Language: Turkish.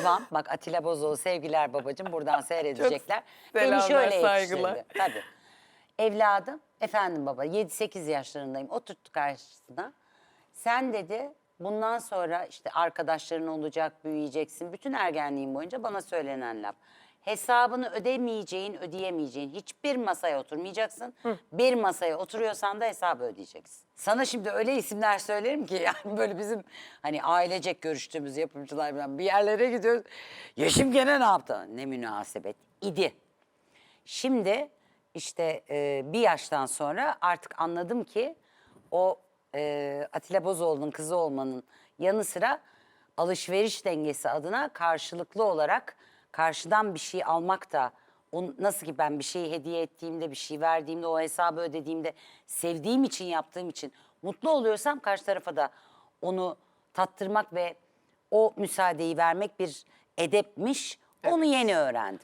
babam bak Atilla Bozoğlu sevgiler babacığım buradan seyredecekler. Beni selamlar, şöyle saygılar. yetiştirdi. Tabii. Evladım efendim baba 7-8 yaşlarındayım oturttu karşısına. Sen dedi bundan sonra işte arkadaşların olacak büyüyeceksin. Bütün ergenliğin boyunca bana söylenen laf. Hesabını ödemeyeceğin, ödeyemeyeceğin hiçbir masaya oturmayacaksın. Bir masaya oturuyorsan da hesabı ödeyeceksin. Sana şimdi öyle isimler söylerim ki yani böyle bizim hani ailecek görüştüğümüz yapımcılar falan bir yerlere gidiyoruz. Yeşim gene ne yaptı? Ne münasebet idi. Şimdi işte e, bir yaştan sonra artık anladım ki o e, Atilla Bozoğlu'nun kızı olmanın yanı sıra alışveriş dengesi adına karşılıklı olarak karşıdan bir şey almak da on, nasıl ki ben bir şeyi hediye ettiğimde bir şey verdiğimde o hesabı ödediğimde sevdiğim için yaptığım için mutlu oluyorsam karşı tarafa da onu tattırmak ve o müsaadeyi vermek bir edepmiş. Onu yeni öğrendim.